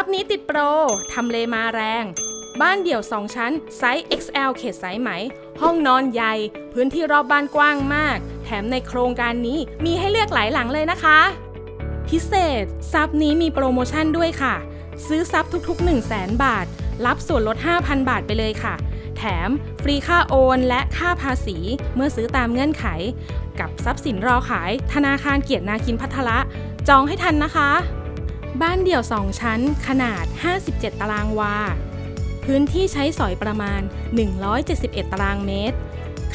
ซับนี้ติดโปร ทำเลมาแรง บ้านเดี่ยว 2 ชั้น ไซส์ XL เขตสายไหม ห้องนอนใหญ่ พื้นที่รอบบ้านกว้างมาก แถมในโครงการนี้มีให้เลือกหลายหลังเลยนะคะ พิเศษซับนี้มีโปรโมชั่นด้วยค่ะ ซื้อซับทุกๆ 1 0 0 0 0แบาท รับส่วนลด 5,000 บาทไปเลยค่ะ แถมฟรีค่าโอนและค่าภาษีเมื่อซื้อตามเงื่อนไข กับทรัพย์สินรอขาย ธนาคารเกียรตินาคินพัทละจองให้ทันนะคะ บ้านเดี่ยว 2 ชั้น ขนาด 57 ตารางวา พื้นที่ใช้สอยประมาณ 171 ตารางเมตร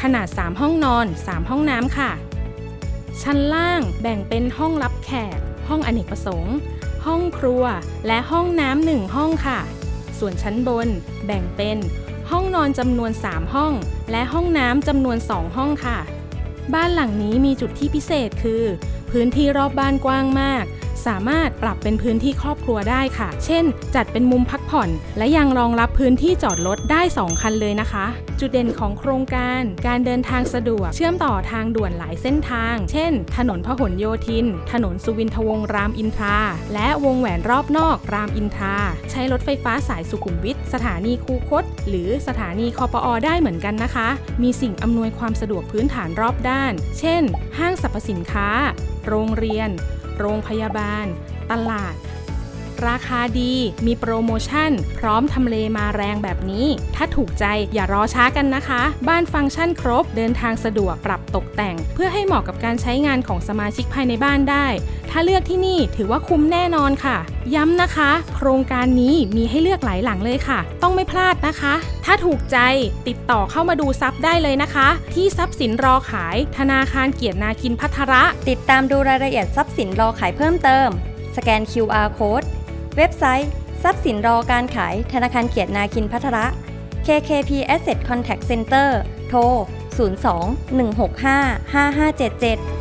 ขนาด 3 ห้องนอน 3 ห้องน้ำค่ะ ชั้นล่างแบ่งเป็นห้องรับแขก ห้องอเนกประสงค์ ห้องครัว และห้องน้ำหนึ่งห้องค่ะ ส่วนชั้นบนแบ่งเป็นห้องนอนจำนวน 3 ห้อง และห้องน้ำจำนวน 2 ห้องค่ะ บ้านหลังนี้มีจุดที่พิเศษคือ พื้นที่รอบบ้านกว้างมาก สามารถปรับเป็นพื้นที่ครอบครัวได้ค่ะ เช่น จัดเป็นมุมพักผ่อน และยังรองรับพื้นที่จอดรถได้ 2 คันเลยนะคะ จุดเด่นของโครงการ การเดินทางสะดวก เชื่อมต่อทางด่วนหลายเส้นทาง เช่น ถนนพหลโยธิน ถนนสุวินทวงศ์รามอินทรา และวงแหวนรอบนอกรามอินทรา ใช้รถไฟฟ้าสายสุขุมวิท สถานีคูคต หรือสถานีคอปอได้เหมือนกันนะคะ มีสิ่งอำนวยความสะดวกพื้นฐานรอบได้ด้าน เช่น ห้างสรรพสินค้า โรงเรียน โรงพยาบาล ตลาด ราคาดี มีโปรโมชั่น พร้อมทำเลมาแรงแบบนี้ ถ้าถูกใจอย่ารอช้ากันนะคะ บ้านฟังก์ชันครบ เดินทางสะดวกปรับตกแต่ง เพื่อให้เหมาะกับการใช้งานของสมาชิกภายในบ้านได้ ถ้าเลือกที่นี่ถือว่าคุ้มแน่นอนค่ะ ย้ำนะคะ โครงการนี้มีให้เลือกหลายหลังเลยค่ะ ต้องไม่พลาดนะคะ ถ้าถูกใจติดต่อเข้ามาดูซับได้เลยนะคะ ที่ทรัพย์สินรอขาย ธนาคารเกียรตินาคินพัทระ ติดตามดูรายละเอียดทรัพย์สินรอขายเพิ่มเติม สแกน QR Code เว็บไซต์ ทรัพย์สินรอการขายธนาคารเกียรตินาคินพัทระ KKP Asset Contact Center โทร 02 165 5577